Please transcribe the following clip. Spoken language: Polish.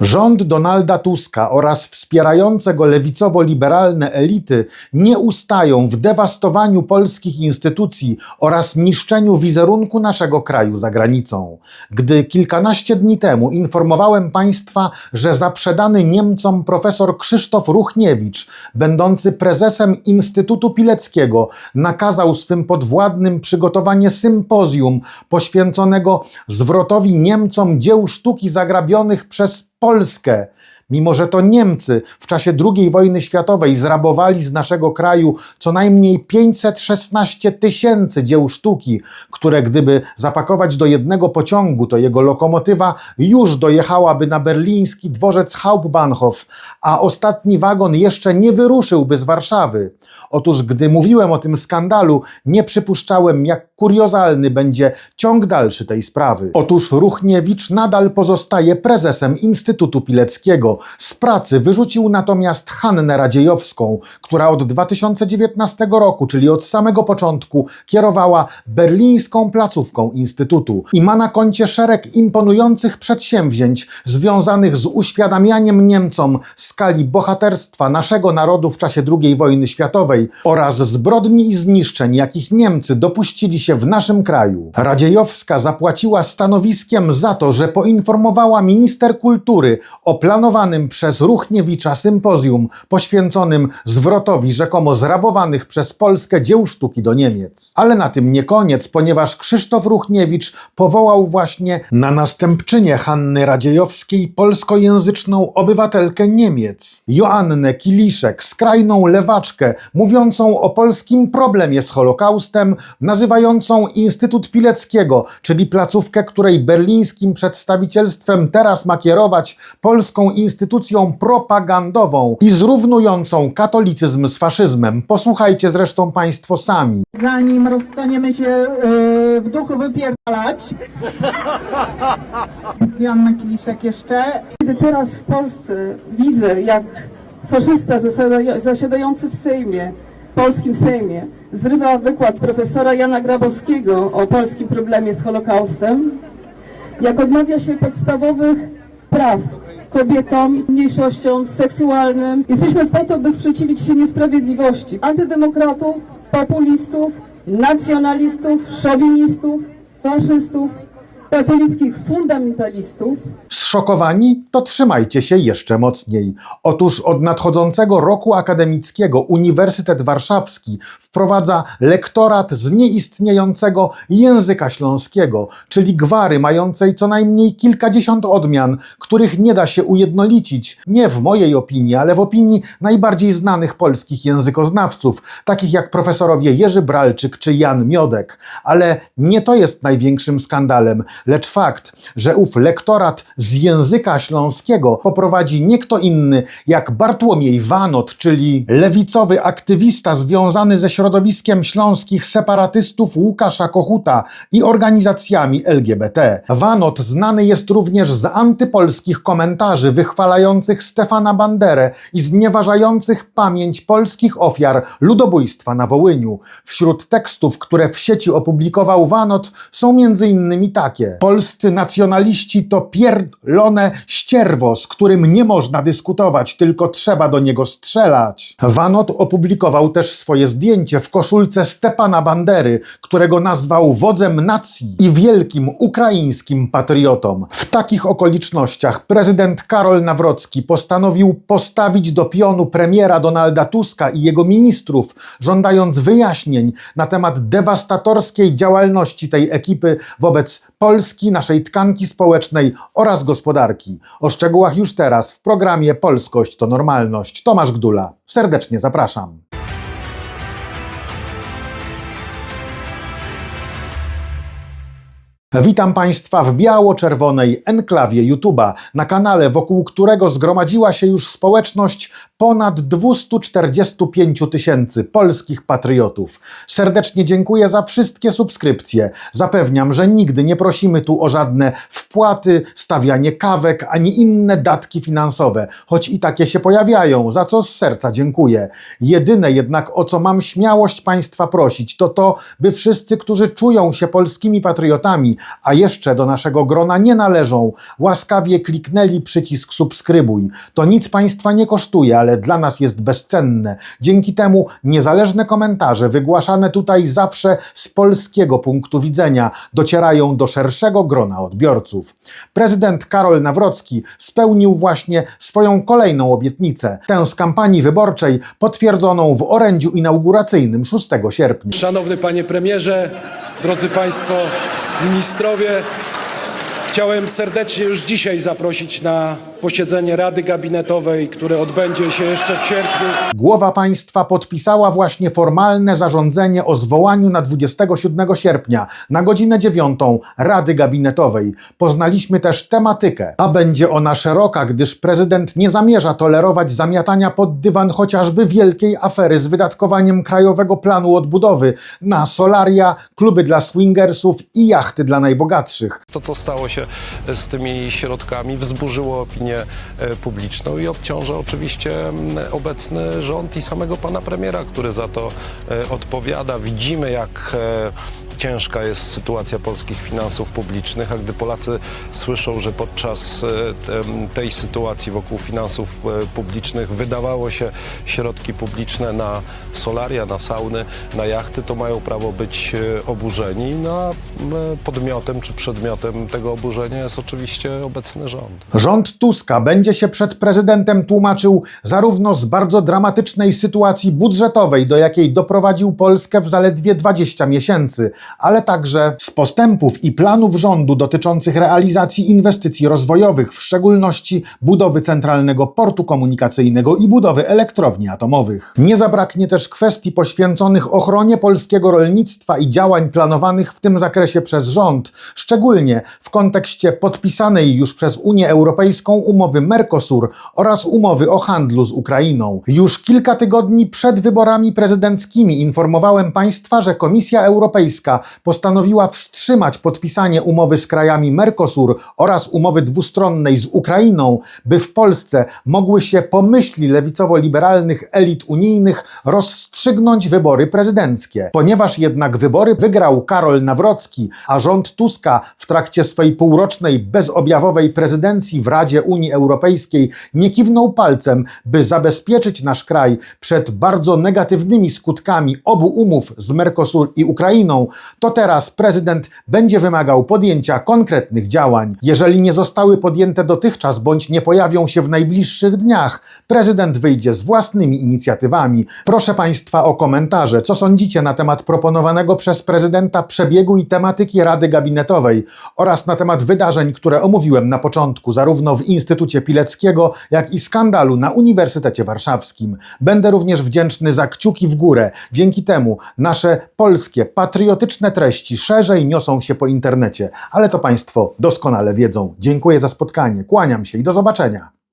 Rząd Donalda Tuska oraz wspierające go lewicowo-liberalne elity nie ustają w dewastowaniu polskich instytucji oraz niszczeniu wizerunku naszego kraju za granicą. Gdy kilkanaście dni temu informowałem Państwa, że zaprzedany Niemcom profesor Krzysztof Ruchniewicz, będący prezesem Instytutu Pileckiego, nakazał swym podwładnym przygotowanie sympozjum poświęconego zwrotowi Niemcom dzieł sztuki zagrabionych przez Polskę, mimo że to Niemcy w czasie II wojny światowej zrabowali z naszego kraju co najmniej 516 tysięcy dzieł sztuki, które gdyby zapakować do jednego pociągu, to jego lokomotywa już dojechałaby na berliński dworzec Hauptbahnhof, a ostatni wagon jeszcze nie wyruszyłby z Warszawy. Otóż gdy mówiłem o tym skandalu, nie przypuszczałem, jak kuriozalny będzie ciąg dalszy tej sprawy. Otóż Ruchniewicz nadal pozostaje prezesem Instytutu Pileckiego. Z pracy wyrzucił natomiast Hannę Radziejowską, która od 2019 roku, czyli od samego początku, kierowała berlińską placówką Instytutu i ma na koncie szereg imponujących przedsięwzięć związanych z uświadamianiem Niemcom skali bohaterstwa naszego narodu w czasie II wojny światowej oraz zbrodni i zniszczeń, jakich Niemcy dopuścili się w naszym kraju. Radziejowska zapłaciła stanowiskiem za to, że poinformowała minister kultury o planowanym przez Ruchniewicza sympozjum poświęconym zwrotowi rzekomo zrabowanych przez Polskę dzieł sztuki do Niemiec. Ale na tym nie koniec, ponieważ Krzysztof Ruchniewicz powołał właśnie na następczynię Hanny Radziejowskiej polskojęzyczną obywatelkę Niemiec, Joannę Kiliszek, skrajną lewaczkę, mówiącą o polskim problemie z Holokaustem, nazywającą Instytut Pileckiego, czyli placówkę, której berlińskim przedstawicielstwem teraz ma kierować polską instytucją propagandową i zrównującą katolicyzm z faszyzmem. Posłuchajcie zresztą Państwo sami. zanim rozstaniemy się e, w duchu wypierdalać. Joanna Kiliszek jeszcze. Kiedy teraz w Polsce widzę, jak faszysta zasiadający w Sejmie, polskim Sejmie, zrywa wykład profesora Jana Grabowskiego o polskim problemie z Holokaustem, jak odmawia się podstawowych praw kobietom, mniejszościom seksualnym. Jesteśmy po to, by sprzeciwić się niesprawiedliwości antydemokratów, populistów, nacjonalistów, szowinistów, faszystów, katolickich fundamentalistów, Zszokowani? To trzymajcie się jeszcze mocniej. Otóż od nadchodzącego roku akademickiego Uniwersytet Warszawski wprowadza lektorat z nieistniejącego języka śląskiego, czyli gwary mającej co najmniej kilkadziesiąt odmian, których nie da się ujednolicić, nie w mojej opinii, ale w opinii najbardziej znanych polskich językoznawców, takich jak profesorowie Jerzy Bralczyk czy Jan Miodek. Ale nie to jest największym skandalem, lecz fakt, że ów lektorat z języka śląskiego poprowadzi nie kto inny jak Bartłomiej Wanot, czyli lewicowy aktywista związany ze środowiskiem śląskich separatystów Łukasza Kochuta i organizacjami LGBT. Wanot znany jest również z antypolskich komentarzy wychwalających Stefana Banderę i znieważających pamięć polskich ofiar ludobójstwa na Wołyniu. Wśród tekstów, które w sieci opublikował Wanot są między innymi Polscy nacjonaliści to pierdolone ścierwo, z którym nie można dyskutować, tylko trzeba do niego strzelać. Wanot opublikował też swoje zdjęcie w koszulce Stepana Bandery, którego nazwał wodzem nacji i wielkim ukraińskim patriotą. W takich okolicznościach prezydent Karol Nawrocki postanowił postawić do pionu premiera Donalda Tuska i jego ministrów, żądając wyjaśnień na temat dewastatorskiej działalności tej ekipy wobec Polski, naszej tkanki społecznej oraz gospodarki. O szczegółach już teraz w programie Polskość to normalność. Tomasz Gdula. Serdecznie zapraszam. Witam Państwa w biało-czerwonej enklawie YouTube'a, na kanale, wokół którego zgromadziła się już społeczność ponad 245 tysięcy polskich patriotów. Serdecznie dziękuję za wszystkie subskrypcje. Zapewniam, że nigdy nie prosimy tu o żadne wpłaty, stawianie kawek, ani inne datki finansowe, choć i takie się pojawiają, za co z serca dziękuję. Jedyne jednak, o co mam śmiałość Państwa prosić, to to, by wszyscy, którzy czują się polskimi patriotami, a jeszcze do naszego grona nie należą, łaskawie kliknęli przycisk subskrybuj. To nic Państwa nie kosztuje, ale dla nas jest bezcenne. Dzięki temu niezależne komentarze wygłaszane tutaj zawsze z polskiego punktu widzenia docierają do szerszego grona odbiorców. Prezydent Karol Nawrocki spełnił właśnie swoją kolejną obietnicę, tę z kampanii wyborczej potwierdzoną w orędziu inauguracyjnym 6 sierpnia. Szanowny panie premierze, drodzy państwo ministrowie, chciałem serdecznie już dzisiaj zaprosić na posiedzenie Rady Gabinetowej, które odbędzie się jeszcze w sierpniu. Głowa państwa podpisała właśnie formalne zarządzenie o zwołaniu na 27 sierpnia na godzinę 9 Rady Gabinetowej. Poznaliśmy też tematykę, a będzie ona szeroka, gdyż prezydent nie zamierza tolerować zamiatania pod dywan chociażby wielkiej afery z wydatkowaniem Krajowego Planu Odbudowy na solaria, kluby dla swingersów i jachty dla najbogatszych. To, co stało się z tymi środkami, wzburzyło opinię e, publiczną i obciąża oczywiście mm, obecny rząd i samego pana premiera, który za to e, odpowiada. Widzimy, jak e, ciężka jest sytuacja polskich finansów publicznych, a gdy Polacy słyszą, że podczas e, tej sytuacji wokół finansów e, publicznych wydawało się środki publiczne na solaria, na sauny, na jachty, to mają prawo być e, oburzeni. No a podmiotem czy przedmiotem tego oburzenia jest oczywiście obecny rząd. Rząd Tuska będzie się przed prezydentem tłumaczył zarówno z bardzo dramatycznej sytuacji budżetowej, do jakiej doprowadził Polskę w zaledwie 20 miesięcy, ale także z postępów i planów rządu dotyczących realizacji inwestycji rozwojowych, w szczególności budowy centralnego portu komunikacyjnego i budowy elektrowni atomowych. Nie zabraknie też kwestii poświęconych ochronie polskiego rolnictwa i działań planowanych w tym zakresie przez rząd, szczególnie w kontekście podpisanej już przez Unię Europejską umowy Mercosur oraz umowy o handlu z Ukrainą. Już kilka tygodni przed wyborami prezydenckimi informowałem Państwa, że Komisja Europejska postanowiła wstrzymać podpisanie umowy z krajami Mercosur oraz umowy dwustronnej z Ukrainą, by w Polsce mogły się pomyśli lewicowo-liberalnych elit unijnych rozstrzygnąć wybory prezydenckie. Ponieważ jednak wybory wygrał Karol Nawrocki, a rząd Tuska w trakcie swej półrocznej bezobjawowej prezydencji w Radzie Unii Europejskiej nie kiwnął palcem, by zabezpieczyć nasz kraj przed bardzo negatywnymi skutkami obu umów z Mercosur i Ukrainą, to teraz prezydent będzie wymagał podjęcia konkretnych działań. Jeżeli nie zostały podjęte dotychczas bądź nie pojawią się w najbliższych dniach, prezydent wyjdzie z własnymi inicjatywami. Proszę Państwa o komentarze, co sądzicie na temat proponowanego przez prezydenta przebiegu i tematyki Rady Gabinetowej oraz na temat wydarzeń, które omówiłem na początku, zarówno w Instytucie Pileckiego, jak i skandalu na Uniwersytecie Warszawskim. Będę również wdzięczny za kciuki w górę. Dzięki temu nasze polskie, patriotyczne treści szerzej niosą się po internecie, ale to Państwo doskonale wiedzą. Dziękuję za spotkanie, kłaniam się i do zobaczenia.